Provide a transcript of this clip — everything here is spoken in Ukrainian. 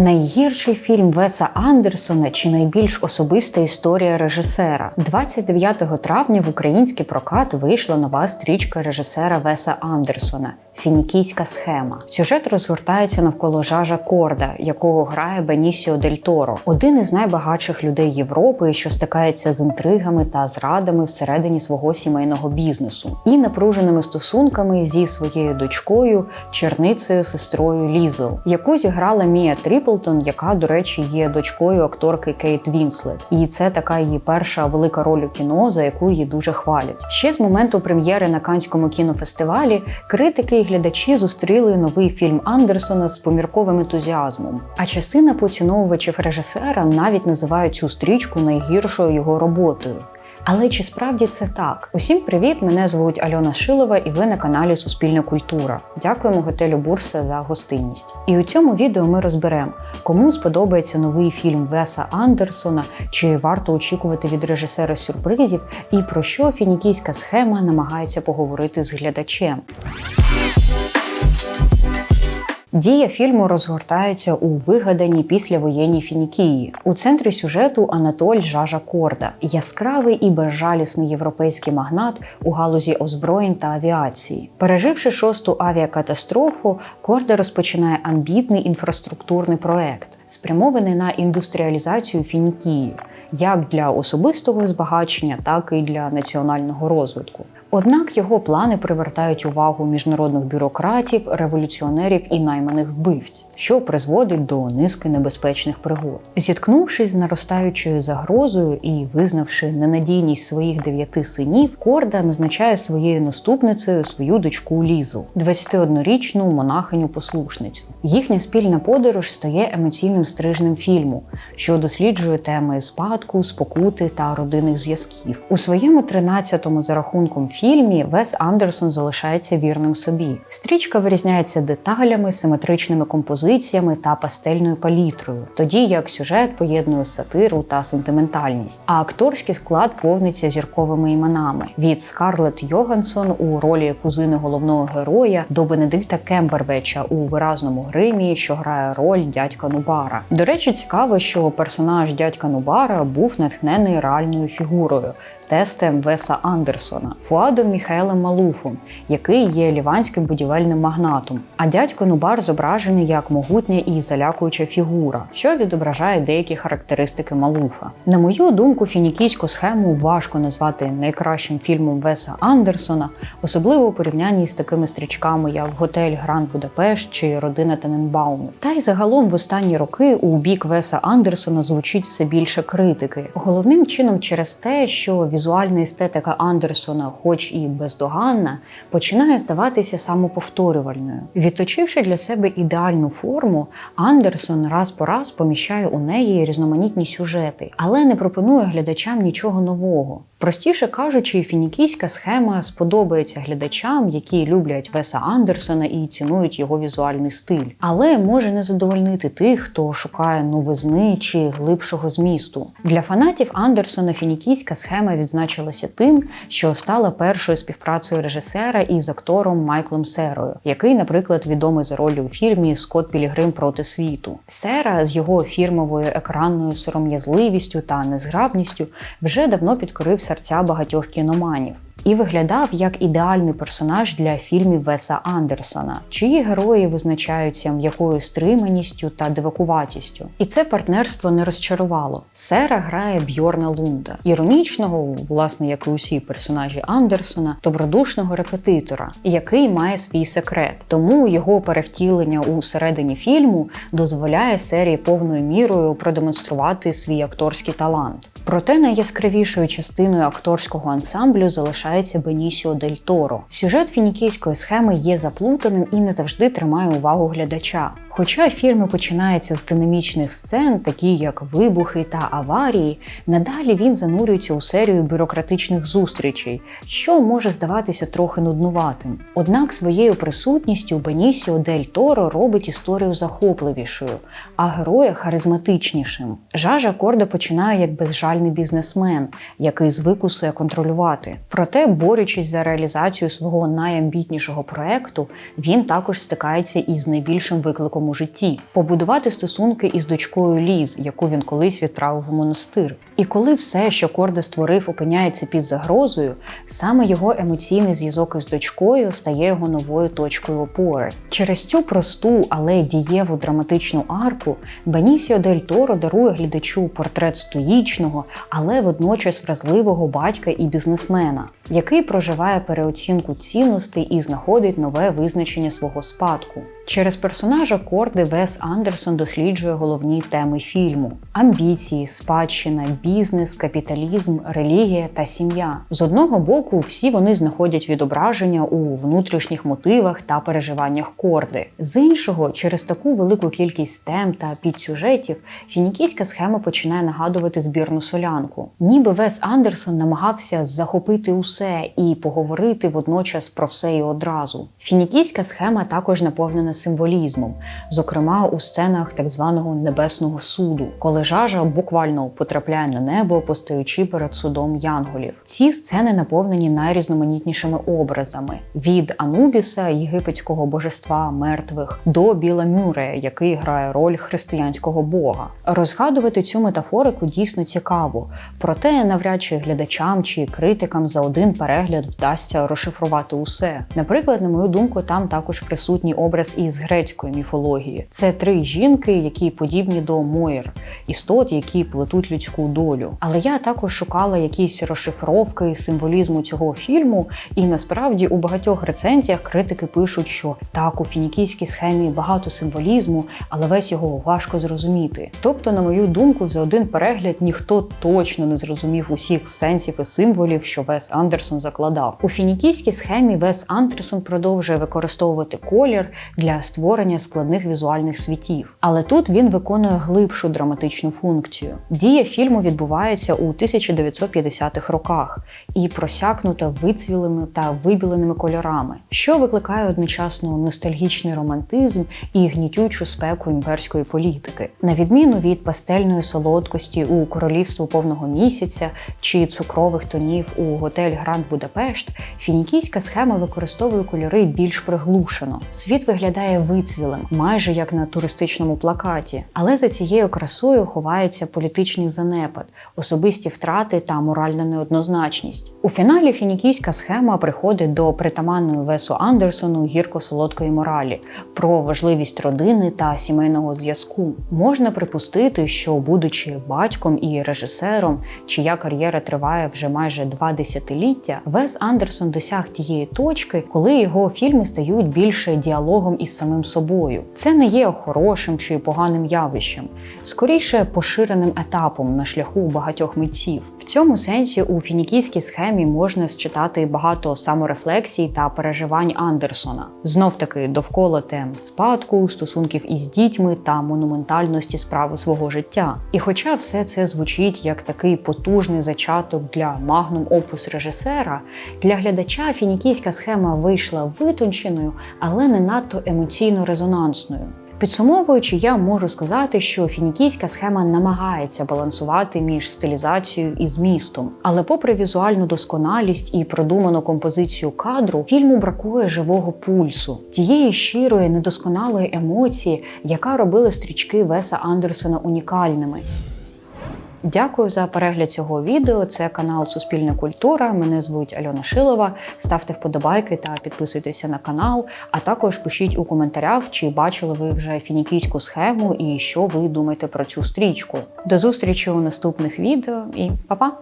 Найгірший фільм Веса Андерсона чи найбільш особиста історія режисера. 29 травня в український прокат вийшла нова стрічка режисера Веса Андерсона. Фінікійська схема. Сюжет розгортається навколо жажа Корда, якого грає Бенісіо Дель Торо, один із найбагатших людей Європи, що стикається з інтригами та зрадами всередині свого сімейного бізнесу, і напруженими стосунками зі своєю дочкою, черницею сестрою Лізел, яку зіграла Мія Тріплтон, яка, до речі, є дочкою акторки Кейт Вінслет. І це така її перша велика роль у кіно, за яку її дуже хвалять. Ще з моменту прем'єри на Канському кінофестивалі критики глядачі зустріли новий фільм Андерсона з помірковим ентузіазмом. А частина поціновувачів режисера навіть називають цю стрічку найгіршою його роботою. Але чи справді це так? Усім привіт! Мене звуть Альона Шилова, і ви на каналі Суспільна культура. Дякуємо готелю Бурса за гостинність. І у цьому відео ми розберемо, кому сподобається новий фільм Веса Андерсона, чи варто очікувати від режисера сюрпризів, і про що фінікійська схема намагається поговорити з глядачем. Дія фільму розгортається у вигаданій післявоєнній Фінікії. У центрі сюжету Анатоль Жажа Корда, яскравий і безжалісний європейський магнат у галузі озброєнь та авіації. Переживши шосту авіакатастрофу, Корда розпочинає амбітний інфраструктурний проект, спрямований на індустріалізацію Фінікії, як для особистого збагачення, так і для національного розвитку. Однак його плани привертають увагу міжнародних бюрократів, революціонерів і найманих вбивць, що призводить до низки небезпечних пригод. Зіткнувшись з наростаючою загрозою і визнавши ненадійність своїх дев'яти синів, Корда назначає своєю наступницею свою дочку Лізу, 21-річну монахиню-послушницю. Їхня спільна подорож стає емоційним стрижнем фільму, що досліджує теми спадку, спокути та родинних зв'язків. У своєму 13-му за рахунком фільмі Вес Андерсон залишається вірним собі. Стрічка вирізняється деталями, симетричними композиціями та пастельною палітрою, тоді як сюжет поєднує сатиру та сентиментальність. А акторський склад повниться зірковими іменами: від Скарлетт Йогансон у ролі кузини головного героя до Бенедикта Кембербеча у виразному гримі, що грає роль дядька Нубара. До речі, цікаво, що персонаж дядька Нубара був натхнений реальною фігурою тестем Веса Андерсона, Фуадом Міхаелем Малуфом, який є ліванським будівельним магнатом. А дядько Нубар зображений як могутня і залякуюча фігура, що відображає деякі характеристики Малуфа. На мою думку, фінікійську схему важко назвати найкращим фільмом Веса Андерсона, особливо у порівнянні з такими стрічками, як Готель Гранд Будапешт чи Родина Тененбаумів. Та й загалом в останні роки у бік Веса Андерсона звучить все більше критики. Головним чином через те, що візуальна естетика Андерсона, хоч і бездоганна, починає здаватися самоповторювальною. Відточивши для себе ідеальну форму, Андерсон раз по раз поміщає у неї різноманітні сюжети, але не пропонує глядачам нічого нового. Простіше кажучи, фінікійська схема сподобається глядачам, які люблять Веса Андерсона і цінують його візуальний стиль, але може не задовольнити тих, хто шукає новизни чи глибшого змісту. Для фанатів Андерсона фінікійська схема відзначилася тим, що стала першою співпрацею режисера із актором Майклом Серою, який, наприклад, відомий за роль у фільмі Скот Пілігрим проти світу. Сера з його фірмовою екранною сором'язливістю та незграбністю вже давно підкорив серця багатьох кіноманів. І виглядав як ідеальний персонаж для фільмів Веса Андерсона, чиї герої визначаються м'якою стриманістю та дивакуватістю. І це партнерство не розчарувало. Сера грає Бьорна Лунда, іронічного, власне, як і усі персонажі Андерсона, добродушного репетитора, який має свій секрет. Тому його перевтілення у середині фільму дозволяє серії повною мірою продемонструвати свій акторський талант. Проте найяскравішою частиною акторського ансамблю залишається Бенісіо Дель Торо. Сюжет фінікійської схеми є заплутаним і не завжди тримає увагу глядача. Хоча фільми починаються з динамічних сцен, такі як вибухи та аварії, надалі він занурюється у серію бюрократичних зустрічей, що може здаватися трохи нуднуватим. Однак своєю присутністю Бенісіо Дель Торо робить історію захопливішою, а героя харизматичнішим. Жажа Корда починає як безжальний безжальний бізнесмен, який звик усе контролювати. Проте, борючись за реалізацію свого найамбітнішого проекту, він також стикається із найбільшим викликом у житті побудувати стосунки із дочкою Ліз, яку він колись відправив у монастир. І коли все, що Корде створив, опиняється під загрозою, саме його емоційний зв'язок із дочкою стає його новою точкою опори. Через цю просту, але дієву драматичну арку Бенісіо Дель Торо дарує глядачу портрет стоїчного, але водночас вразливого батька і бізнесмена, який проживає переоцінку цінностей і знаходить нове визначення свого спадку. Через персонажа Корди Вес Андерсон досліджує головні теми фільму: амбіції, спадщина, бізнес, капіталізм, релігія та сім'я. З одного боку, всі вони знаходять відображення у внутрішніх мотивах та переживаннях Корди. З іншого, через таку велику кількість тем та підсюжетів, фінікійська схема починає нагадувати збірну солянку. Ніби Вес Андерсон намагався захопити усе і поговорити водночас про все і одразу. Фінікійська схема також наповнена символізмом, зокрема у сценах так званого небесного суду, коли жажа буквально потрапляє на небо, постаючи перед судом янголів. Ці сцени наповнені найрізноманітнішими образами: від Анубіса, єгипетського божества мертвих, до Біла Мюрея, який грає роль християнського бога. Розгадувати цю метафорику дійсно цікаво, проте навряд чи глядачам чи критикам за один перегляд вдасться розшифрувати усе. Наприклад, на мою думку, там також присутній образ із грецької міфології. Це три жінки, які подібні до Моїр, істот, які плетуть людську долю. Але я також шукала якісь розшифровки символізму цього фільму, і насправді у багатьох рецензіях критики пишуть, що так у фінікійській схемі багато символізму, але весь його важко зрозуміти. Тобто, на мою думку, за один перегляд ніхто точно не зрозумів усіх сенсів і символів, що Вес Андерсон закладав. У фінікійській схемі Вес Андерсон продовжує використовувати колір для створення складних візуальних світів. Але тут він виконує глибшу драматичну функцію. Дія фільму відбувається у 1950-х роках і просякнута вицвілими та вибіленими кольорами, що викликає одночасно ностальгічний романтизм і гнітючу спеку імперської політики, на відміну від пастельної солодкості у королівство повного місяця чи цукрових тонів у готель Гранд Будапешт, фінікійська схема використовує кольори більш приглушено. Світ виглядає вицвілим, майже як на туристичному плакаті, але за цією красою ховається політичний занепад, особисті втрати та моральна неоднозначність. У фіналі фінікійська схема приходить до притаманної Весу Андерсону гірко-солодкої моралі про важливість родини та сімейного зв'язку. Можна припустити, що, будучи батьком і режисером, чия кар'єра триває вже майже два десятиліття, Вес Андерсон досяг тієї точки, коли його фільми стають більше діалогом із самим собою. Це не є хорошим чи поганим явищем, скоріше поширеним етапом на шляху багатьох митців. В цьому сенсі у фінікійській схемі можна считати багато саморефлексій та переживань Андерсона. Знов таки довкола тем спадку, стосунків із дітьми та монументальності справи свого життя. І хоча все це звучить як такий потужний зачаток для магнум опус режисера, для глядача фінікійська схема вийшла витонченою, але не надто емоційно резонансною. Підсумовуючи, я можу сказати, що фінікійська схема намагається балансувати між стилізацією і змістом. Але, попри візуальну досконалість і продуману композицію кадру, фільму бракує живого пульсу, тієї щирої, недосконалої емоції, яка робила стрічки Веса Андерсона унікальними. Дякую за перегляд цього відео. Це канал Суспільна культура. Мене звуть Альона Шилова. Ставте вподобайки та підписуйтеся на канал. А також пишіть у коментарях, чи бачили ви вже фінікійську схему і що ви думаєте про цю стрічку. До зустрічі у наступних відео і па-па!